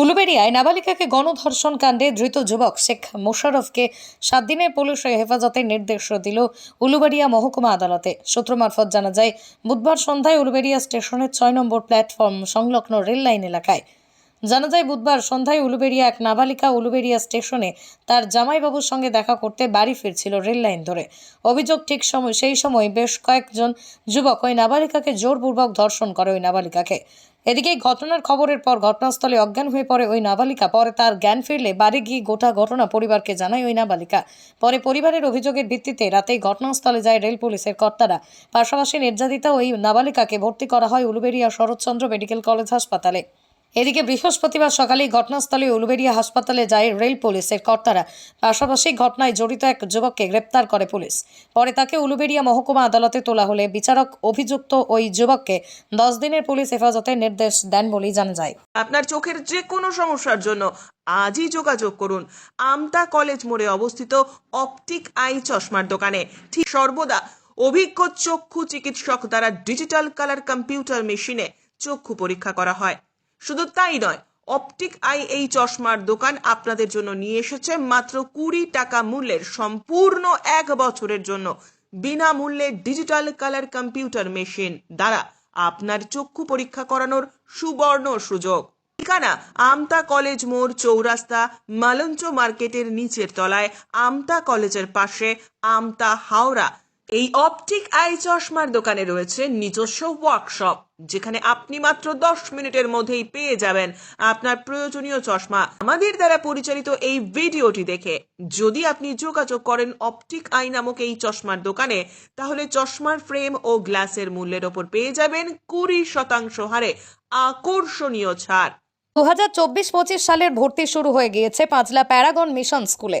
উলুবেড়িয়ায় নাবালিকাকে গণধর্ষণ কাণ্ডে ধৃত যুবক শেখ মোশাররফকে সাত দিনের পুলিশের হেফাজতের নির্দেশ দিল উলুবেড়িয়া মহকুমা আদালতে। সূত্র মারফত জানা যায়, বুধবার সন্ধ্যায় উলুবেড়িয়া স্টেশনের ছয় নম্বর প্ল্যাটফর্ম সংলগ্ন রেল লাইন এলাকায়। জানা যায়, বুধবার সন্ধ্যায় উলুবেড়িয়া এক নাবালিকা উলুবেড়িয়া স্টেশনে তার জামাইবাবুর সঙ্গে দেখা করতে বাড়ি ফিরছিল রেল লাইন ধরে। অভিযোগ ঠিক সময়, সেই সময় বেশ কয়েকজন যুবক ওই নাবালিকাকে জোরপূর্বক ধর্ষণ করে ওই নাবালিকাকে। এদিকে ঘটনার খবরের পর ঘটনাস্থলে অজ্ঞান হয়ে পড়ে ওই নাবালিকা। পরে তার জ্ঞান ফিরলে বাড়ি গিয়ে গোটা ঘটনা পরিবারকে জানায় ওই নাবালিকা। পরে পরিবারের অভিযোগের ভিত্তিতে রাতেই ঘটনাস্থলে যায় রেল পুলিশের কর্তারা। পাশাপাশি নির্যাতিতা ওই নাবালিকাকে ভর্তি করা হয় উলুবেড়িয়া শরৎচন্দ্র মেডিকেল কলেজ হাসপাতালে। এদিকে বৃহস্পতিবার সকালেই ঘটনাস্থলে উলুবেড়িয়া হাসপাতালে যায় রেল পুলিশের কর্তারা। পাশাপাশি ঘটনায় জড়িত এক যুবককে গ্রেপ্তার করে পুলিশ। পরে তাকে উলুবেড়িয়া মহকুমা আদালতে তোলা হলে বিচারক অভিযুক্ত ওই যুবককে দশ দিনের পুলিশ হেফাজতের নির্দেশ দেন বলেই জানা যায়। আপনার চোখের যে কোনো সমস্যার জন্য আজই যোগাযোগ করুন আমতা কলেজ মোড়ে অবস্থিত অপটিক আই চশমার দোকানে। ঠিক সর্বদা অভিজ্ঞ চক্ষু চিকিৎসক দ্বারা ডিজিটাল কালার কম্পিউটার মেশিনে চক্ষু পরীক্ষা করা হয়। শুধু তাই নয়, অপটিক আই এই চশমার দোকান আপনাদের জন্য নিয়ে এসেছে মাত্র কুড়ি টাকা মূল্যের সম্পূর্ণ এক বছরের জন্য বিনামূল্যে ডিজিটাল কালার কম্পিউটার মেশিন দ্বারা আপনার চক্ষু পরীক্ষা করানোর সুবর্ণ সুযোগ। ঠিকানা আমতা কলেজ মোড় চৌরাস্তা, মালঞ্চ মার্কেটের নিচের তলায় আমতা কলেজের পাশে আমতা হাওড়া। এই অপটিক আই চশমার দোকানে রয়েছে নিজস্ব ওয়ার্কশপ যেখানে আপনি মাত্র দশ মিনিটের মধ্যেই পেয়ে যাবেন আপনার প্রয়োজনীয় চশমা। আমাদের দ্বারা পরিচালিত এই ভিডিওটি দেখে যদি আপনি যোগাযোগ করেন অপটিক আই নামক এই চশমার দোকানে, তাহলে চশমার ফ্রেম ও গ্লাসের মূল্যের ওপর পেয়ে যাবেন কুড়ি শতাংশ হারে আকর্ষণীয় ছাড়। দু হাজার চব্বিশ পঁচিশ সালের ভর্তি শুরু হয়ে গিয়েছে পাঁচলা প্যারাগন মিশন স্কুলে।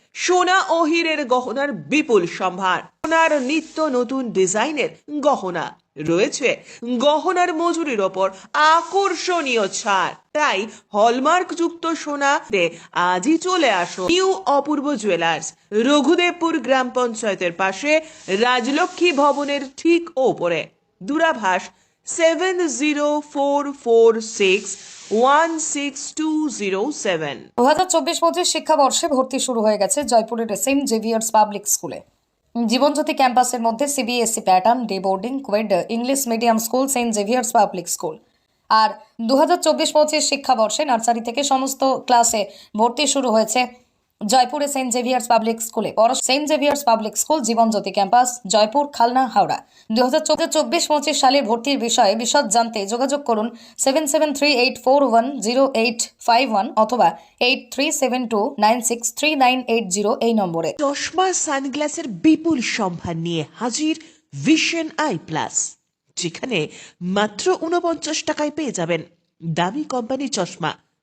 সোনা ও হীরের গহনার বিপুল সম্ভার। সোনার নিত্য নতুন ডিজাইনের গহনা রয়েছে। গহনার মজুরির ওপর আকর্ষণীয় ছাড়। তাই হলমার্ক যুক্ত সোনা আজই চলে আসো নিউ অপূর্ব জুয়েলার্স, রঘুদেবপুর গ্রাম পঞ্চায়েতের পাশে রাজলক্ষ্মী ভবনের ঠিক ওপরে। দূরাভাষ seven zero four four six one six two zero seven দু চব্বিশ পঁচিশ শিক্ষাবর্ষে ভর্তি শুরু হয়ে গেছে জয়পুরের সেন্ট জেভিয়ার্স পাবলিক স্কুলে। জীবনজ্যোতি ক্যাম্পাসের মধ্যে CBSE pattern day boarding coed English medium school Saint Xavier's public school আর দু হাজার চব্বিশ পঁচিশ শিক্ষাবর্ষে নার্সারি থেকে সমস্ত ক্লাসে ভর্তি শুরু হয়েছে জয়পুরে সেন্ট জেভিয়ার্স পাবলিক স্কুলে Saint Xavier's public school Jibanjyoti campus, Joypur, Khalna, Howrah. দু হাজার চব্বিশ পঁচিশ সালের ভর্তির বিষয়ে বিশদ জানতে যোগাযোগ করুন seven seven three eight four one zero eight five one অথবা eight three seven two nine six three nine eight zero এই নম্বরে। চশমা, সানগ্লাসের বিপুল সম্ভার নিয়ে হাজির ভিশন আই প্লাস, যেখানে মাত্র উনপঞ্চাশ টাকায় পেয়ে যাবেন দামি কোম্পানি চশমা।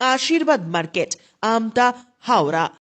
আশীর্বাদ মার্কেট আমতা হাওড়া।